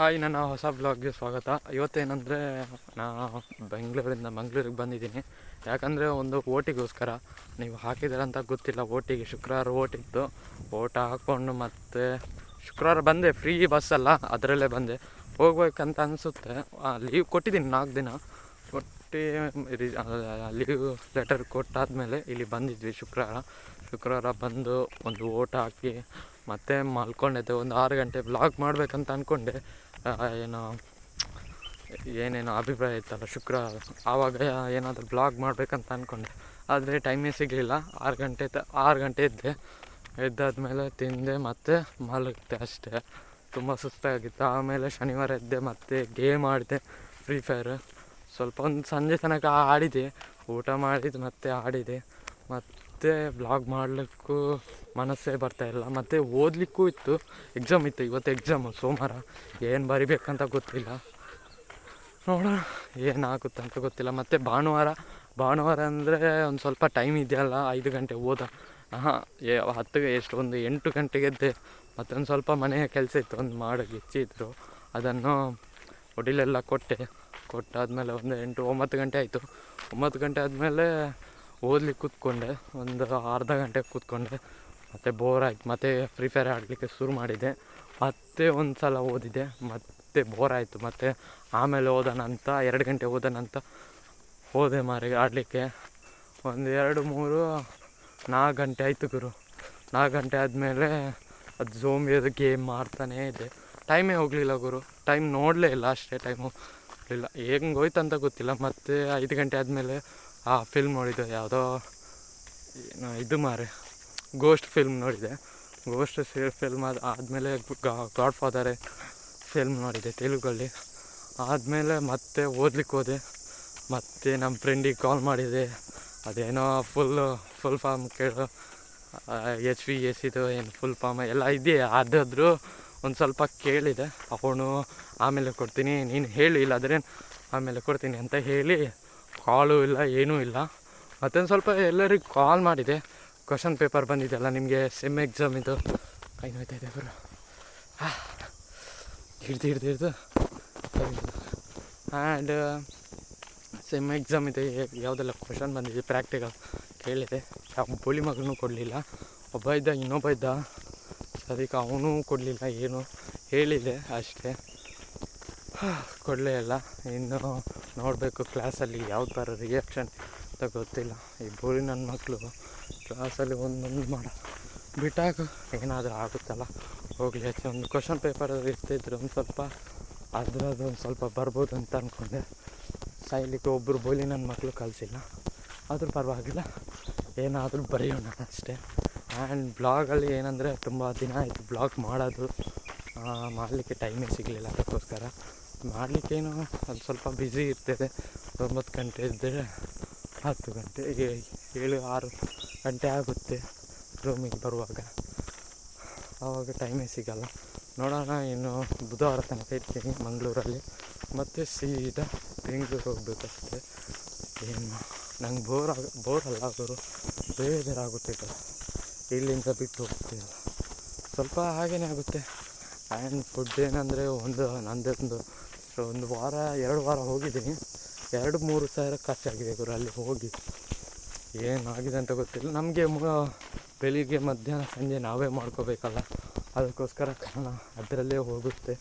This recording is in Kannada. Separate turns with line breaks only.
ಹಾಯ್, ನನ್ನ ಹೊಸ ಬ್ಲಾಗ್ಗೆ ಸ್ವಾಗತ. ಇವತ್ತೇನಂದರೆ, ನಾ ಬೆಂಗಳೂರಿಂದ ಮಂಗಳೂರಿಗೆ ಬಂದಿದ್ದೀನಿ. ಯಾಕಂದರೆ ಒಂದು ಓಟಿಗೋಸ್ಕರ ನೀವು ಹಾಕಿದ್ದೀರ ಅಂತ ಗೊತ್ತಿಲ್ಲ. ಓಟಿಗೆ ಶುಕ್ರವಾರ ಓಟಿತ್ತು ಓಟ ಹಾಕ್ಕೊಂಡು ಮತ್ತೆ ಶುಕ್ರವಾರ ಬಂದೆ. ಫ್ರೀ ಬಸ್ಸಲ್ಲ ಅದರಲ್ಲೇ ಬಂದೆ. ಹೋಗ್ಬೇಕಂತ ಅನಿಸುತ್ತೆ. ಲೀವ್ ಕೊಟ್ಟಿದ್ದೀನಿ ನಾಲ್ಕು ದಿನ. ಕೊಟ್ಟು ಲೀವ್ ಲೆಟರ್ ಕೊಟ್ಟಾದಮೇಲೆ ಇಲ್ಲಿ ಬಂದಿದ್ವಿ ಶುಕ್ರವಾರ. ಶುಕ್ರವಾರ ಬಂದು ಒಂದು ಓಟ ಹಾಕಿ ಮತ್ತೆ ಮಲ್ಕೊಂಡಿದ್ದೆ. ಒಂದು ಆರು ಗಂಟೆ ಬ್ಲಾಗ್ ಮಾಡಬೇಕಂತ ಅಂದ್ಕೊಂಡೆ ಏನೋ, ಏನೇನೋ ಅಭಿಪ್ರಾಯ ಇತ್ತಲ್ಲ ಶುಕ್ರವಾರ ಆವಾಗ ಏನಾದರೂ ಬ್ಲಾಗ್ ಮಾಡಬೇಕಂತ ಅಂದ್ಕೊಂಡೆ ಆದರೆ ಟೈಮೇ ಸಿಗಲಿಲ್ಲ. ಆರು ಗಂಟೆ ತ, ಆರು ಗಂಟೆ ಇದ್ದೆ. ಎದ್ದಾದ್ಮೇಲೆ ತಿಂದೆ, ಮತ್ತೆ ಮಲಗಿದೆ ಅಷ್ಟೇ. ತುಂಬ ಸುಸ್ತಾಗಿತ್ತು. ಆಮೇಲೆ ಶನಿವಾರ ಎದ್ದೆ, ಮತ್ತೆ ಗೇಮ್ ಆಡಿದೆ ಫ್ರೀ ಫೈರ್ ಸ್ವಲ್ಪ ಒಂದು ಸಂಜೆ ತನಕ ಆಡಿದೆ. ಊಟ ಮಾಡಿದ್ದು ಮತ್ತೆ ಆಡಿದೆ. ಮತ್ತು ಬ್ಲಾಗ್ ಮಾಡಲಿಕ್ಕೂ ಮನಸ್ಸೇ ಬರ್ತಾ ಇಲ್ಲ. ಮತ್ತು ಓದಲಿಕ್ಕೂ ಇತ್ತು. ಎಕ್ಸಾಮ್ ಇತ್ತು. ಇವತ್ತು ಎಕ್ಸಾಮು ಸೋಮವಾರ. ಏನು ಬರಿಬೇಕಂತ ಗೊತ್ತಿಲ್ಲ. ನೋಡೋಣ. ಏನಾಗುತ್ತೆ ಅಂತ ಗೊತ್ತಿಲ್ಲ. ಮತ್ತು ಭಾನುವಾರ. ಭಾನುವಾರ ಅಂದರೆ ಒಂದು ಸ್ವಲ್ಪ ಟೈಮ್ ಇದೆಯಲ್ಲ? ಐದು ಗಂಟೆ ಓದ. ಹಾಂ ಏ ಹತ್ತಿಗೆ ಎಷ್ಟು ಒಂದು ಎಂಟು ಗಂಟೆಗೆ ಎದ್ದೆ ಮತ್ತೊಂದು ಸ್ವಲ್ಪ ಮನೆಯ ಕೆಲಸ ಇತ್ತು. ಒಂದು ಮಾಡೋಕ್ಕೆ ಹೆಚ್ಚಿದ್ರು ಅದನ್ನು ಒಡಿಲೆಲ್ಲ ಕೊಟ್ಟೆ. ಕೊಟ್ಟಾದಮೇಲೆ ಒಂದು ಎಂಟು, ಒಂಬತ್ತು ಗಂಟೆ ಆಯಿತು. ಒಂಬತ್ತು ಗಂಟೆ ಆದಮೇಲೆ ಓದ್ಲಿಕ್ಕೆ ಕೂತ್ಕೊಂಡೆ, ಒಂದು ಅರ್ಧ ಗಂಟೆ ಕೂತ್ಕೊಂಡೆ. ಮತ್ತು ಬೋರ್ ಆಯ್ತು. ಮತ್ತು ಫ್ರೀ ಫೈರ್ ಆಡಲಿಕ್ಕೆ ಶುರು ಮಾಡಿದ್ದೆ. ಮತ್ತೆ ಒಂದು ಸಲ ಓದಿದೆ. ಮತ್ತೆ ಬೋರ್ ಆಯಿತು. ಮತ್ತು ಆಮೇಲೆ ಓದೋಣ ಅಂತ ಎರಡು ಗಂಟೆ ಓದೋಣ ಅಂತ ಹೋದೆ ಮಾರಿ ಆಡಲಿಕ್ಕೆ. ಒಂದು ಎರಡು, ಮೂರು, ನಾಲ್ಕು ಗಂಟೆ ಆಯಿತು ಗುರು. ನಾಲ್ಕು ಗಂಟೆ ಆದಮೇಲೆ ಅದು ಝೋಂಬಿಯದು ಗೇಮ್ ಮಾಡ್ತಾನೇ ಇದೆ ಟೈಮೇ ಹೋಗಲಿಲ್ಲ ಗುರು. ಟೈಮ್ ನೋಡಲೇ ಇಲ್ಲ ಅಷ್ಟೇ ಟೈಮು ಇಲ್ಲ, ಹೆಂಗೆ ಹೋಯ್ತು ಅಂತ ಗೊತ್ತಿಲ್ಲ. ಮತ್ತು ಐದು ಗಂಟೆ ಆದಮೇಲೆ ಆ ಫಿಲ್ಮ್ ನೋಡಿದ್ದೆ ಯಾವುದೋ ಏನು ಇದು ಮಾರೆ. ಗೋಸ್ಟ್ ಫಿಲ್ಮ್ ನೋಡಿದೆ. ಗೋಸ್ಟ್ ಫಿಲ್ಮ್ ಅದು ಆದಮೇಲೆ ಗಾಡ್ ಫಾದರೇ ಫಿಲ್ಮ್ ನೋಡಿದೆ ತೆಲುಗಲ್ಲಿ. ಆದಮೇಲೆ ಮತ್ತೆ ಓದ್ಲಿಕ್ಕೆ ಹೋದೆ. ಮತ್ತೆ ನಮ್ಮ ಫ್ರೆಂಡಿಗೆ ಕಾಲ್ ಮಾಡಿದೆ. ಅದೇನೋ ಫುಲ್ಲು ಫುಲ್ ಫಾರ್ಮ್ ಕೇಳು. ಎಚ್ ವಿ ಎಸ್ ಇದು ಏನು ಫುಲ್ ಫಾರ್ಮ್ ಎಲ್ಲ ಇದೆಯಾ? ಅದಾದರೂ ಒಂದು ಸ್ವಲ್ಪ ಕೇಳಿದೆ. ಅವನು ಆಮೇಲೆ ಕೊಡ್ತೀನಿ, ನೀನು ಹೇಳಿ, ಇಲ್ಲಾದ್ರೆ ಆಮೇಲೆ ಕೊಡ್ತೀನಿ ಅಂತ ಹೇಳಿ ಕಾಲು ಇಲ್ಲ, ಏನೂ ಇಲ್ಲ. ಮತ್ತೊಂದು ಸ್ವಲ್ಪ ಎಲ್ಲರಿಗೂ ಕಾಲ್ ಮಾಡಿದೆ. ಕ್ವಶನ್ ಪೇಪರ್ ಬಂದಿದೆಯಲ್ಲ, ನಿಮಗೆ ಸೆಮ್ ಎಕ್ಸಾಮ್ ಇದು. ಕೈ ನೋಯ್ತಾ ಇದೆ ಬರು ಹಿಡ್ದು ಹಿಡ್ದು ಹಿಡ್ದು. ಆ್ಯಂಡ್ ಸೆಮ್ ಎಕ್ಸಾಮ್ ಇದೆ. ಯಾವುದೆಲ್ಲ ಕ್ವಶನ್ ಬಂದಿದೆ ಪ್ರಾಕ್ಟಿಕಲ್ ಕೇಳಿದೆ. ಯಾವ ಬೋಳಿ ಮಗನೂ ಕೊಡಲಿಲ್ಲ. ಒಬ್ಬ ಇದ್ದ, ಇನ್ನೊಬ್ಬ ಇದ್ದ. ಅದಕ್ಕೆ ಅವನು ಕೊಡಲಿಲ್ಲ, ಏನು. ಹೇಳಿದೆ ಅಷ್ಟೇ. ಕೊಡಲೇ ಇಲ್ಲ ಇನ್ನು ನೋಡಬೇಕು ಕ್ಲಾಸಲ್ಲಿ ಯಾವ ಥರ ರಿಯಾಕ್ಷನ್ ಅಂತ ಗೊತ್ತಿಲ್ಲ ಈ ಬೋರಿ ನನ್ನ ಮಕ್ಕಳು ಕ್ಲಾಸಲ್ಲಿ ಒಂದೊಂದು ಮಾಡ. ಬಿಟ್ಟಾಗ ಏನಾದರೂ ಆಗುತ್ತಲ್ಲ? ಹೋಗಲಿ ಹೆಚ್ಚು ಒಂದು ಕ್ವಶನ್ ಪೇಪರ್ ಇರ್ತಿದ್ರು ಒಂದು ಸ್ವಲ್ಪ ಅದ್ರದ್ದು ಒಂದು ಸ್ವಲ್ಪ ಬರ್ಬೋದು ಅಂತ ಅಂದ್ಕೊಂಡೆ ಸಾಯ್ಲಿಕ್ಕೆ ಒಬ್ಬರು ಬೋಲಿ ನನ್ನ ಮಕ್ಕಳು ಕಲಿಸಿಲ್ಲ ಆದರೂ ಪರವಾಗಿಲ್ಲ. ಏನಾದರೂ ಬರೆಯೋಣ ಅಷ್ಟೇ. ಆ್ಯಂಡ್ ಬ್ಲಾಗಲ್ಲಿ ಏನಂದರೆ ತುಂಬ ದಿನ ಆಯಿತು. ಬ್ಲಾಗ್ ಮಾಡೋದು ಮಾಡಲಿಕ್ಕೆ ಟೈಮೇ ಸಿಗಲಿಲ್ಲ ಅದಕ್ಕೋಸ್ಕರ. ಮಾಡಲಿಕ್ಕೇನು? ಅದು ಸ್ವಲ್ಪ ಬ್ಯುಸಿ ಇರ್ತದೆ ಒಂಬತ್ತು ಗಂಟೆ ಇದ್ದರೆ ಹತ್ತು ಗಂಟೆ ಏಳು, ಆರು ಗಂಟೆ ಆಗುತ್ತೆ ರೂಮಿಗೆ ಬರುವಾಗ. ಆವಾಗ ಟೈಮೇ ಸಿಗಲ್ಲ. ನೋಡೋಣ, ಇನ್ನು ಬುಧವಾರ ತನಕ ಇರ್ತೀನಿ ಮಂಗಳೂರಲ್ಲಿ. ಮತ್ತು ಸೀದಾ ಬೆಂಗಳೂರು ಹೋಗ್ಬೇಕಷ್ಟೇ. ಏನು, ನಂಗೆ ಬೋರ್ ಆಗ ಬೋರ್ ಅಲ್ಲ ಅವರು ಬೇಜಾರಾಗುತ್ತೆ ಇಲ್ಲಿಂದ ಬಿಟ್ಟು ಹೋಗ್ತೀವಲ್ಲ ಸ್ವಲ್ಪ ಹಾಗೇ ಆಗುತ್ತೆ. ಆ್ಯಂಡ್ ಫುಡ್ ಏನಂದರೆ ಒಂದು ನಂದೊಂದು ಒಂದು ವಾರ, ಎರಡು ವಾರ ಹೋಗಿದ್ದೀನಿ. ಎರಡು, ಮೂರು ಸಾವಿರ ಖರ್ಚಾಗಿದೆ ಗುರು ಅಲ್ಲಿ ಹೋಗಿ. ಏನಾಗಿದೆ ಅಂತ ಗೊತ್ತಿಲ್ಲ. ನಮಗೆ ಬೆಳಿಗ್ಗೆ ಮಧ್ಯಾಹ್ನ ಸಂಜೆ ನಾವೇ ಮಾಡ್ಕೋಬೇಕಲ್ಲ. ಅದಕ್ಕೋಸ್ಕರ ಕಾರಣ ಅದರಲ್ಲೇ ಹೋಗುತ್ತೆ.